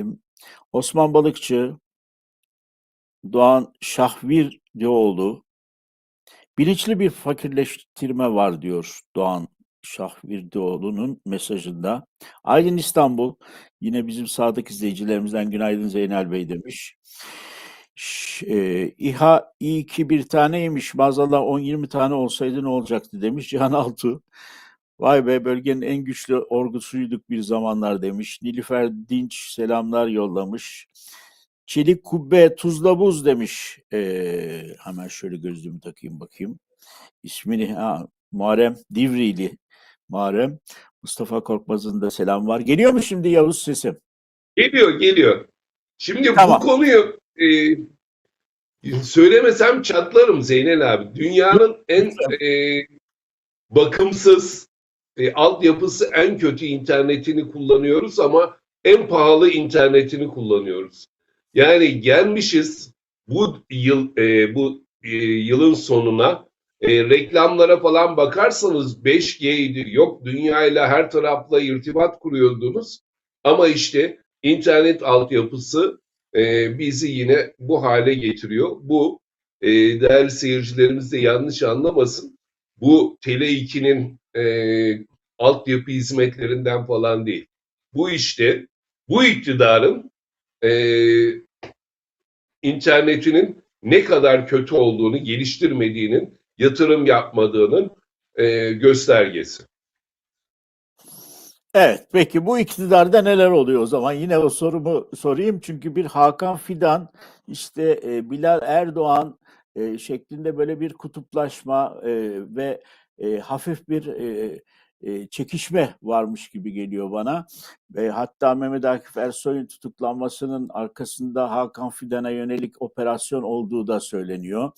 efendim. Osman Balıkçı, Doğan Şahvirdioğlu, bilinçli bir fakirleştirme var diyor Doğan Şahvirdioğlu'nun mesajında. Aydın İstanbul, yine bizim sadık izleyicilerimizden günaydın Zeynel Bey demiş. E, İHA iyi ki bir taneymiş maazallah 10-20 tane olsaydı ne olacaktı demiş Cihan Altuğ. Vay be bölgenin en güçlü ordusuyduk bir zamanlar demiş. Nilüfer Dinç selamlar yollamış. Çelik kubbe tuzla buz demiş. Ee, hemen şöyle gözlüğümü takayım bakayım. İsmini ha, Muharrem Divrili. Muharrem Mustafa Korkmaz'ın da selam var. Geliyor mu şimdi Yavuz sesim? Geliyor, geliyor. Şimdi Tamam. bu konuyu e, söylemesem çatlarım Zeynel abi. Dünyanın en e, bakımsız, e, altyapısı en kötü internetini kullanıyoruz ama en pahalı internetini kullanıyoruz. Yani gelmişiz bu yıl e, bu e, yılın sonuna e, reklamlara falan bakarsanız 5G'ydi. Yok dünyayla her tarafla irtibat kuruyordunuz. Ama işte internet altyapısı e, bizi yine bu hale getiriyor. Bu e, değerli seyircilerimiz de yanlış anlamasın. Bu Tele2'nin e, altyapı hizmetlerinden falan değil. Bu işte bu iktidarın e, internetinin ne kadar kötü olduğunu, geliştirmediğinin, yatırım yapmadığının e, göstergesi. Evet, peki bu iktidarda neler oluyor o zaman? Yine o sorumu sorayım çünkü bir Hakan Fidan, işte e, Bilal Erdoğan e, şeklinde böyle bir kutuplaşma e, ve e, hafif bir e, e, çekişme varmış gibi geliyor bana. Ve hatta Mehmet Akif Ersoy'un tutuklanmasının arkasında Hakan Fidan'a yönelik operasyon olduğu da söyleniyor.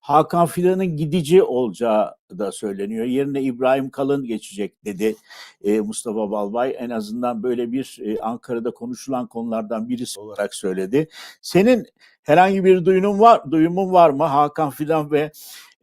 Hakan Fidan'ın gidici olacağı da söyleniyor. Yerine İbrahim Kalın geçecek dedi e, Mustafa Balbay. En azından böyle bir e, Ankara'da konuşulan konulardan birisi olarak söyledi. Senin herhangi bir duyumun var, duyumun var mı Hakan Fidan ve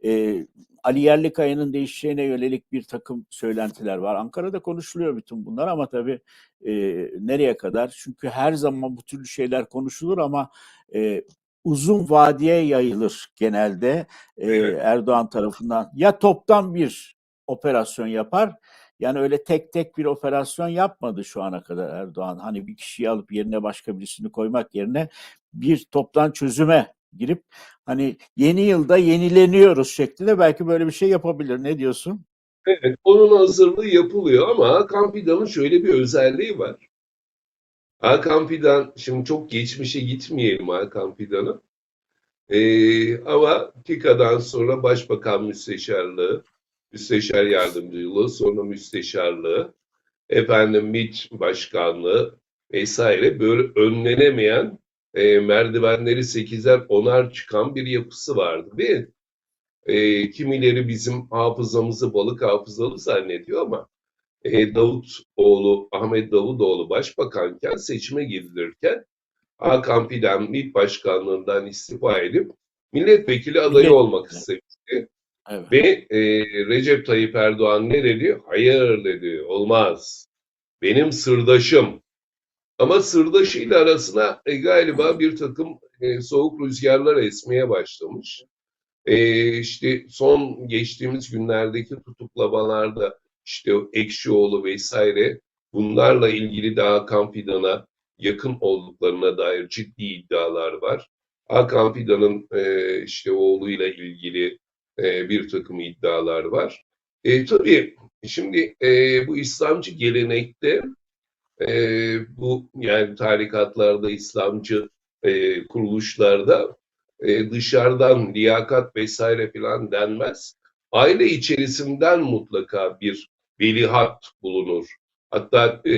e, Ali Yerlikaya'nın değişeceğine yönelik bir takım söylentiler var. Ankara'da konuşuluyor bütün bunlar ama tabii e, nereye kadar? Çünkü her zaman bu türlü şeyler konuşulur ama e, uzun vadeye yayılır genelde e, Evet. Erdoğan tarafından. Ya toptan bir operasyon yapar yani öyle tek tek bir operasyon yapmadı şu ana kadar Erdoğan. Hani bir kişiyi alıp yerine başka birisini koymak yerine bir toptan çözüme girip hani yeni yılda yenileniyoruz şeklinde belki böyle bir şey yapabilir. Ne diyorsun? Evet, onun hazırlığı yapılıyor ama Hakan şöyle bir özelliği var. Hakan Fidan, şimdi çok geçmişe gitmeyelim Hakan Fidan'a. Ee, ama TİKA'dan sonra Başbakan Müsteşarlığı, Müsteşar Yardımcılığı, sonra Müsteşarlığı, efendim MİT Başkanlığı vesaire böyle önlenemeyen e, merdivenleri sekizer onar çıkan bir yapısı vardı mi? E, kimileri bizim hafızamızı balık hafızalı zannediyor ama e, Davutoğlu, Ahmet Davutoğlu başbakanken seçime girilirken Hakan Fidan MİT Başkanlığından istifa edip milletvekili adayı olmak istemişti. Evet. Ve e, Recep Tayyip Erdoğan ne dedi? Hayır dedi, olmaz. Benim sırdaşım. Ama sırdaşıyla arasına e, galiba bir takım e, soğuk rüzgarlar esmeye başlamış. E, işte son geçtiğimiz günlerdeki tutuklamalarda işte Ekşioğlu vesaire bunlarla ilgili de Hakan yakın olduklarına dair ciddi iddialar var. Hakan Fidan'ın e, işte oğluyla ilgili e, bir takım iddialar var. E, tabii şimdi e, bu İslamcı gelenekte e, bu yani tarikatlarda, İslamcı e, kuruluşlarda e, dışarıdan liyakat vesaire filan denmez. Aile içerisinden mutlaka bir velihat bulunur. Hatta e,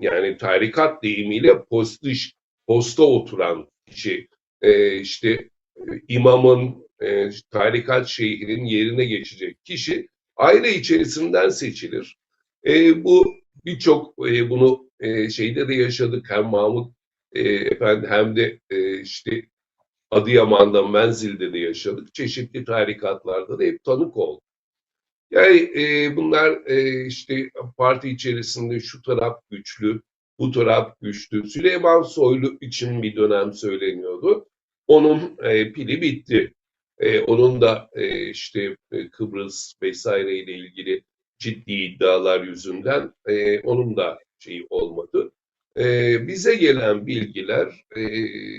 yani tarikat deyimiyle postiş, posta oturan kişi e, işte imamın e, tarikat şeyhinin yerine geçecek kişi aile içerisinden seçilir. E, bu birçok e, bunu e, şeyde de yaşadık hem Mahmut e, efendi hem de e, işte Adıyaman'da Menzil'de de yaşadık. Çeşitli tarikatlarda da hep tanık olduk. Yani e, bunlar e, işte parti içerisinde şu taraf güçlü, bu taraf güçlü. Süleyman Soylu için bir dönem söyleniyordu. Onun e, pili bitti. E, onun da e, işte e, Kıbrıs vesaire ile ilgili ciddi iddialar yüzünden e, onun da şeyi olmadı. E, bize gelen bilgiler e,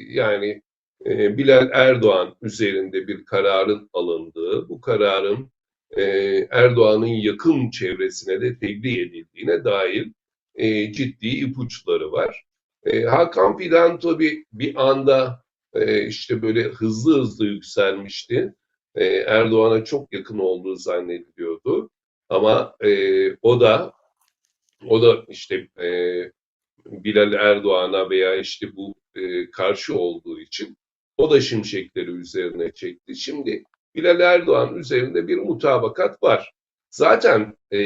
yani e, Bilal Erdoğan üzerinde bir kararın alındığı, bu kararın e, Erdoğan'ın yakın çevresine de tebliğ edildiğine dair e, ciddi ipuçları var. E, Hakan Fidan tabii bir anda e, işte böyle hızlı hızlı yükselmişti. E, Erdoğan'a çok yakın olduğu zannediliyordu. Ama e, o da o da işte e, Bilal Erdoğan'a veya işte bu e, karşı olduğu için o da şimşekleri üzerine çekti. Şimdi Bilal Erdoğan üzerinde bir mutabakat var. Zaten e,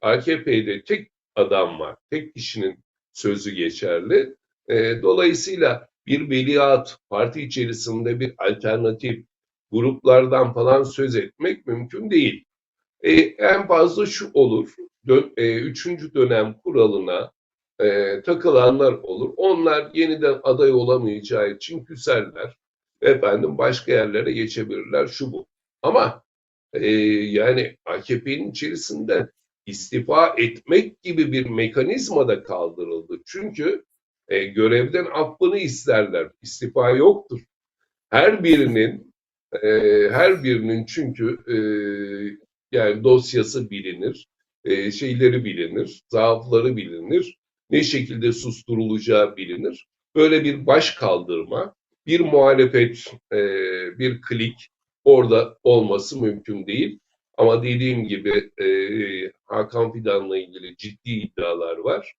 AKP'de tek adam var. Tek kişinin sözü geçerli. E, dolayısıyla bir veliaht, parti içerisinde bir alternatif gruplardan falan söz etmek mümkün değil. E, en fazla şu olur, dön, e, üçüncü dönem kuralına e, takılanlar olur. Onlar yeniden aday olamayacağı için küserler. Efendim başka yerlere geçebilirler şu bu. Ama e, yani AKP'nin içerisinde istifa etmek gibi bir mekanizma da kaldırıldı. Çünkü e, görevden affını isterler. İstifa yoktur. Her birinin e, her birinin çünkü e, yani dosyası bilinir, e, şeyleri bilinir, zaafları bilinir, ne şekilde susturulacağı bilinir. Böyle bir baş kaldırma, bir muhalefet, e, bir klik orada olması mümkün değil. Ama dediğim gibi e, Hakan Fidan'la ilgili ciddi iddialar var.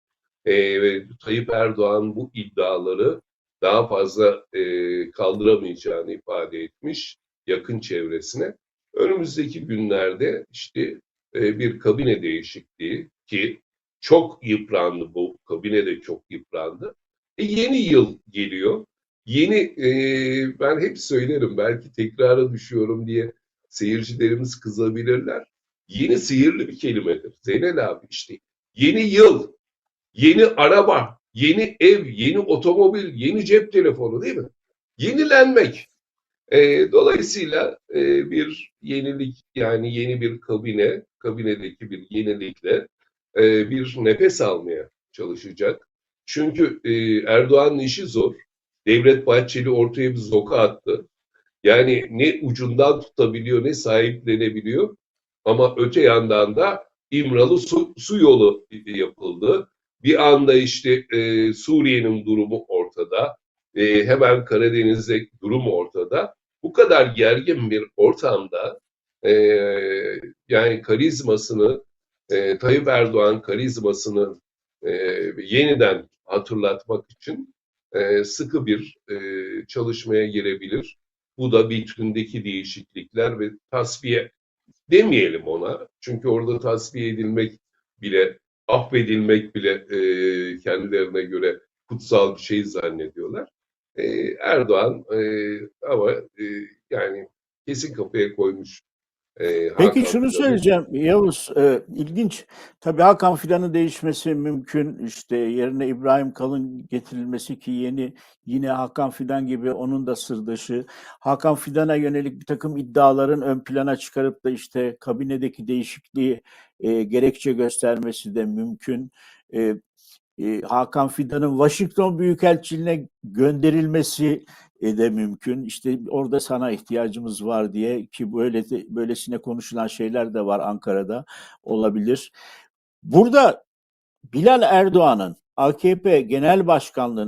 E, ve Tayyip Erdoğan bu iddiaları daha fazla e, kaldıramayacağını ifade etmiş yakın çevresine. Önümüzdeki günlerde işte e, bir kabine değişikliği ki çok yıprandı bu kabine de çok yıprandı. E, yeni yıl geliyor. Yeni e, ben hep söylerim belki tekrara düşüyorum diye seyircilerimiz kızabilirler. Yeni sihirli bir kelimedir. Zeynel abi işte yeni yıl, yeni araba, yeni ev, yeni otomobil, yeni cep telefonu değil mi? Yenilenmek. E, dolayısıyla e, bir yenilik yani yeni bir kabine, kabinedeki bir yenilikle e, bir nefes almaya çalışacak. Çünkü e, Erdoğan'ın işi zor. Devlet Bahçeli ortaya bir zoka attı. Yani ne ucundan tutabiliyor ne sahiplenebiliyor. Ama öte yandan da İmralı su, su yolu yapıldı. Bir anda işte e, Suriye'nin durumu ortada. E, hemen Karadeniz'de durum ortada. Bu kadar gergin bir ortamda e, yani karizmasını e, Tayyip Erdoğan karizmasını e, yeniden hatırlatmak için e, sıkı bir e, çalışmaya girebilir. Bu da vitrindeki değişiklikler ve tasfiye demeyelim ona. Çünkü orada tasfiye edilmek bile, affedilmek bile e, kendilerine göre kutsal bir şey zannediyorlar. E, Erdoğan e, ama e, yani kesin kapıya koymuş. E, Hakan Peki şunu söyleyeceğim Yavuz, e, ilginç. Tabii Hakan Fidan'ın değişmesi mümkün. İşte yerine İbrahim Kalın getirilmesi ki yeni yine Hakan Fidan gibi onun da sırdaşı. Hakan Fidan'a yönelik bir takım iddiaların ön plana çıkarıp da işte kabinedeki değişikliği e, gerekçe göstermesi de mümkün. E, e, Hakan Fidan'ın Washington Büyükelçiliğine gönderilmesi e, de mümkün. İşte orada sana ihtiyacımız var diye ki böyle de, böylesine konuşulan şeyler de var Ankara'da olabilir. Burada Bilal Erdoğan'ın AKP Genel Başkanlığına